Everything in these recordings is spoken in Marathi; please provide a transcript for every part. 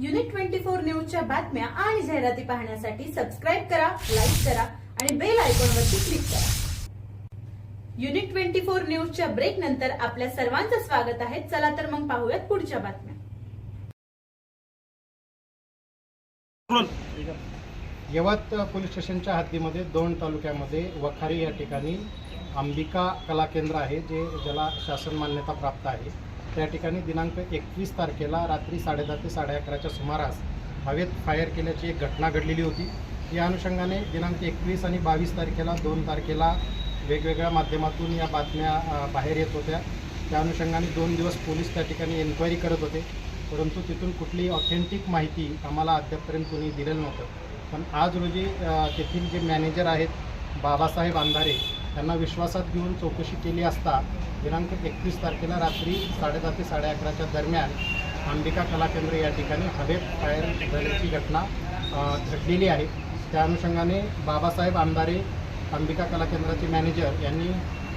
युनिट ट्वेंटी फोर न्यूजच्या बातम्या आणि जाहिराती पाहण्यासाठी सबस्क्राईब करा लाईक करा आणि बेल आयकॉनवरती क्लिक करा. युनिट ट्वेंटी फोर न्यूजच्या ब्रेक नंतर आपल्या सर्वांचं स्वागत आहे. चला तर मग पाहूयात पुढच्या बातम्या. यवत पोलीस स्टेशनच्या हद्दीमध्ये दोन तालुक्यामध्ये वखारी या ठिकाणी अंबिका कला केंद्र आहे जे ज्याला शासन मान्यता प्राप्त आहे. त्या ठिकाणी दिनांक एकवीस तारखेला रात्री साडेदहा ते साडे अकराच्या सुमारास हवेत फायर केल्याची एक घटना घडलेली होती. या अनुषंगाने दिनांक एकवीस आणि बावीस तारखेला दोन तारखेला वेगवेगळ्या माध्यमातून या बातम्या बाहेर येत होत्या. त्या अनुषंगाने दोन दिवस पोलीस त्या ठिकाणी एन्क्वायरी करत होते. परंतु तिथून कुठली ऑथेंटिक माहिती आम्हाला अद्यापपर्यंत कोणी दिलेलं नव्हतं. पण आज रोजी तेथील जे मॅनेजर आहेत बाबासाहेब अंधारे त्यांना विश्वासात घेऊन चौकशी केली असता दिनांक एकतीस तारखेला रात्री साडेदहा ते साडे अकराच्या दरम्यान अंबिका कला केंद्र या ठिकाणी हवेत फायर झाल्याची घटना घडलेली आहे. त्या अनुषंगाने बाबासाहेब आमदारे अंबिका कला केंद्राचे मॅनेजर यांनी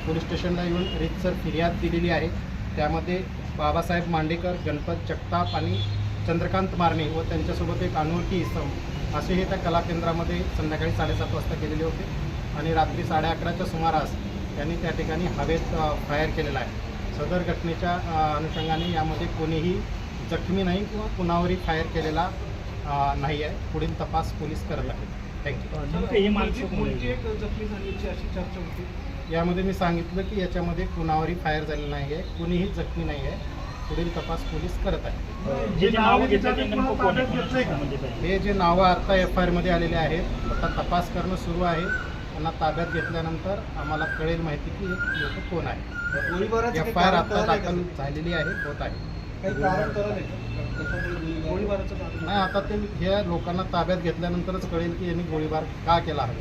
पोलीस स्टेशनला येऊन रीतसर फिर्याद दिलेली आहे. त्यामध्ये बाबासाहेब मांडेकर गणपत जगताप आणि चंद्रकांत मारणे व त्यांच्यासोबत एक अनोळखी इसम असे हे त्या कला केंद्रामध्ये संध्याकाळी साडेसात वाजता केलेले होते. आणि रात्री साडे अकराच्या सुमारास त्यांनी त्या ठिकाणी हवेत फायर केलेला आहे. सदर घटनेच्या अनुषंगाने यामध्ये कोणीही जखमी नाही किंवा कुणावरही फायर केलेला नाही आहे पुढील तपास पोलीस करत आहेत. थँक्यू कोणती एक जखमी झाल्याची अशी चर्चा होती? यामध्ये मी सांगितलं की याच्यामध्ये कुणावरही फायर झालेलं नाही आहे कुणीही जखमी नाही आहे पुढील तपास पोलीस करत आहे? हे जे नावं आता एफ आय आरमध्ये आलेले आहेत आता तपास करणं सुरू आहे. त्यांना ताब्यात घेतल्यानंतर आम्हाला कळेल माहिती की हे लोक कोण आहे एफ आय आर आता दाखल झालेली आहे होत आहे. नाही आता ते ह्या लोकांना ताब्यात घेतल्यानंतरच कळेल की यांनी गोळीबार का केला आहे.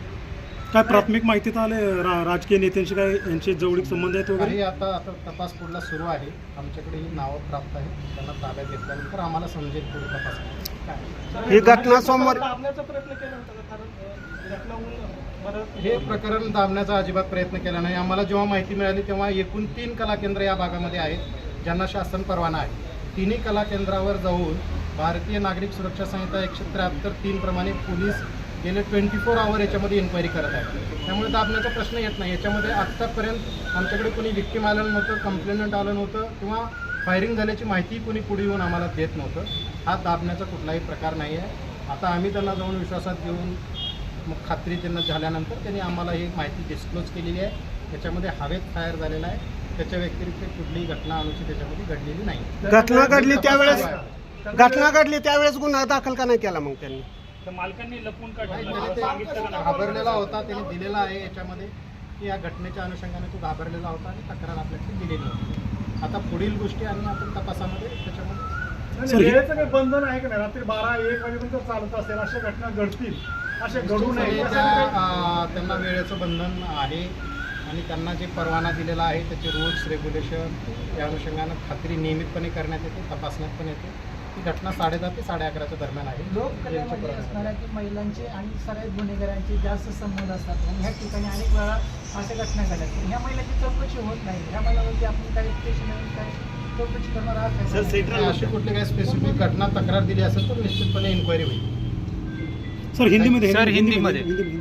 काय प्राथमिक माहितीत आले रा, राजकीय नेत्यांशी काय यांचे जवळीक संबंध आहेत वगैरे? आता आता तपास पुढला सुरू आहे. आमच्याकडे ही नावं प्राप्त आहेत. त्यांना ताब्यात घेतल्यानंतर आम्हाला समजेल पुढे तपास काय. ही घटना सोमवार प्रयत्न केला होता हे प्रकरण दाबण्याचा अजिबात प्रयत्न केला नाही. आम्हाला जेव्हा माहिती मिळाली तेव्हा एकूण तीन कला केंद्र या भागामध्ये आहेत ज्यांना शासन परवाना आहे. तिन्ही कला केंद्रावर जाऊन भारतीय नागरिक सुरक्षा संहिता एकशे त्र्याहत्तर तीनप्रमाणे पोलीस गेले ट्वेंटी फोर आवर याच्यामध्ये इन्क्वायरी करत आहे त्यामुळे दाबण्याचा प्रश्न येत नाही. याच्यामध्ये आत्तापर्यंत आमच्याकडे कोणी विक्टीम आलं नव्हतं कंप्लेनंट आलं नव्हतं किंवा फायरिंग झाल्याची माहिती कोणी पुढे येऊन आम्हाला देत नव्हतं. हा दाबण्याचा कुठलाही प्रकार नाही आहे आता आम्ही त्यांना जाऊन विश्वासात घेऊन मग खात्री त्यांना झाल्यानंतर त्यांनी आम्हाला ही माहिती डिस्क्लोज केलेली आहे. त्याच्यामध्ये हवेत फायर झालेला आहे. त्याच्या व्यतिरिक्त कुठलीही घटना अनुचित त्याच्यामध्ये घडलेली नाही. घटना घडली त्यावेळेस घटना घडली त्यावेळेस गुन्हा दाखल का नाही केला मग त्यांनी? तर मालकांनी लपून का नाही, ठेवलं? त्याने सांगितलं का ते नाही? घाबरलेला होता त्याने दिलेला आहे याच्यामध्ये. की या घटनेच्या अनुषंगाने तो घाबरलेला होता आणि तक्रार आपल्याकडे दिलेली होती. आता पुढील गोष्टी आणि आपण तपासामध्ये त्याच्यामध्ये सर, हे- वेळेचं काही बंधन आहे का नाही? रात्री बारा एक वाजेपर्यंत चालत असेल अशा घटना घडतील. अशा घडू नये. त्यांना वेळेचं बंधन आहे आणि त्यांना जे परवाना दिलेला आहे त्याचे रूल्स रेग्युलेशन या अनुषंगानं खात्री नियमितपणे करण्यात येते तपासण्यात पण येते. ही घटना साडेदहा ते साडे अकराच्या दरम्यान आहे. लोककलेमध्ये. असणाऱ्या की महिलांचे आणि सगळ्या गुन्हेगारांचे जास्त संबंध असतात. आणि ह्या ठिकाणी अनेक वेळा अशा घटना झाल्या पण ह्या महिलांची चौकशी होत नाही. ह्या महिलांवरती आपण काही स्टेशन काही सर, सेंट्रल- अशी कुठली काही स्पेसिफिक घटना तक्रार दिली असेल तर निश्चितपणे इन्क्वायरी होईल. सर हिंदीमध्ये सर, हिंदी- हिंदीमध्ये. हिंदीमध्ये.